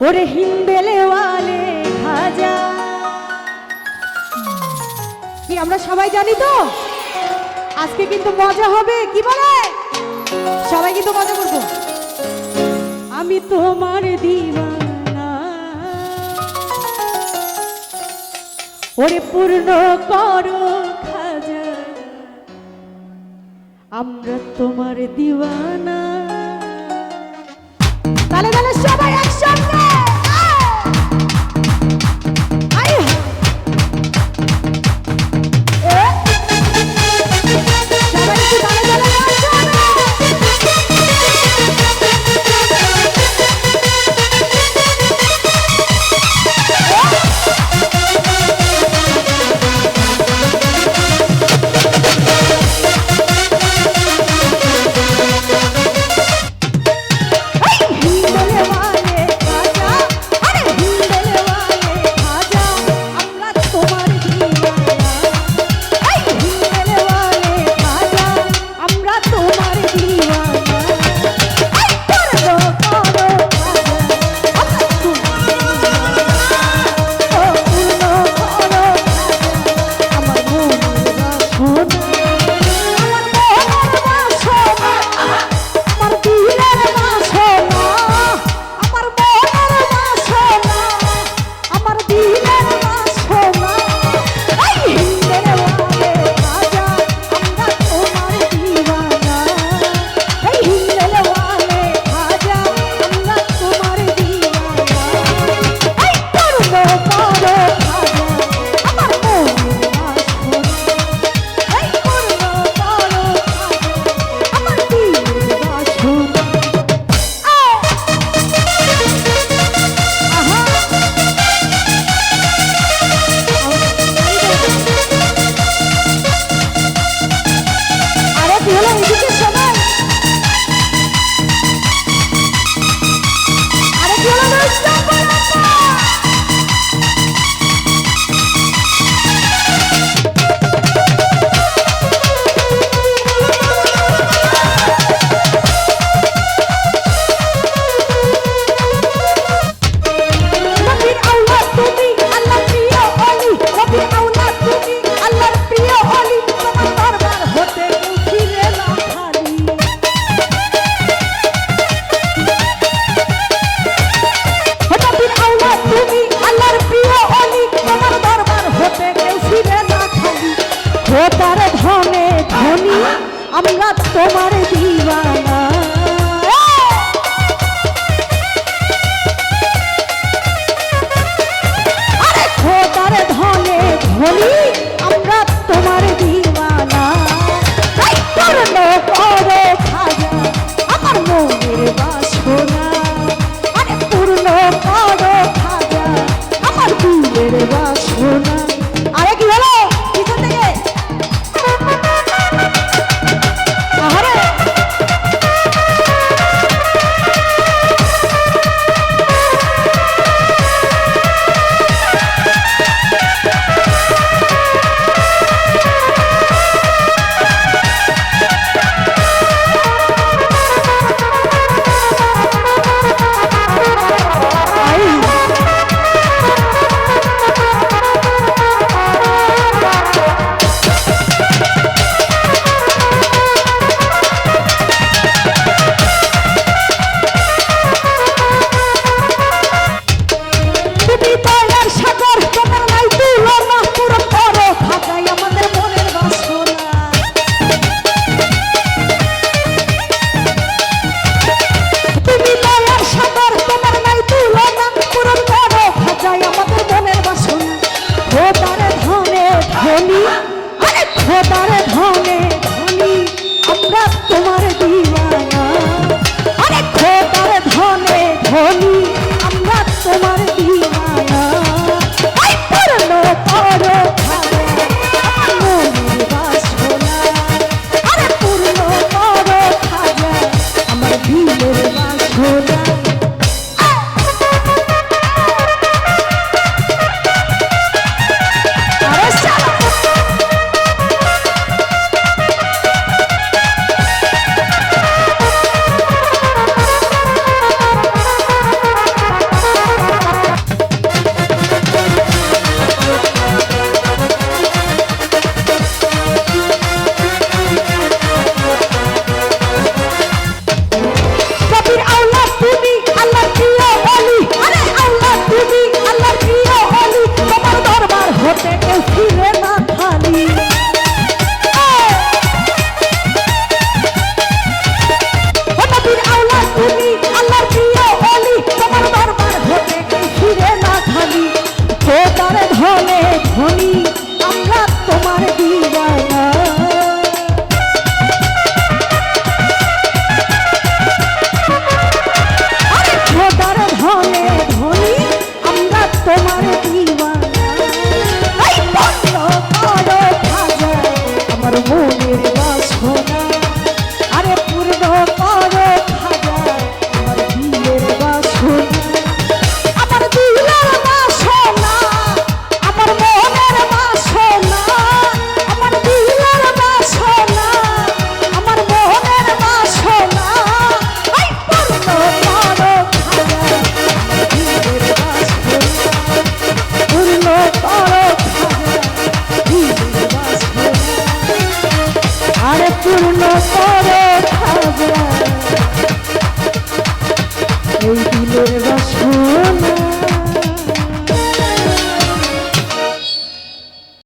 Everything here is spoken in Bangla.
ওরে হিন্দেলেওয়ালে খাজা কি আমরা সবাই জানি তো? আজকে কিন্তু মজা হবে, কি বলে? সবাই কিন্তু মজা করব। আমি তোমার দিওয়ানা ওরে পূর্ণ করো খাজা। আমরা তোমার দিওয়ানা তাহলে তাহলে সবাই একসঙ্গে আমরা তোমার দিবানা আরে খোদার ধনে আমরা তোমার খাজা, আমার মনের বাসনা। আরে পূর্ণ খাজা, আমার দূরের বাসনা। ধনী পূর্ণ করো।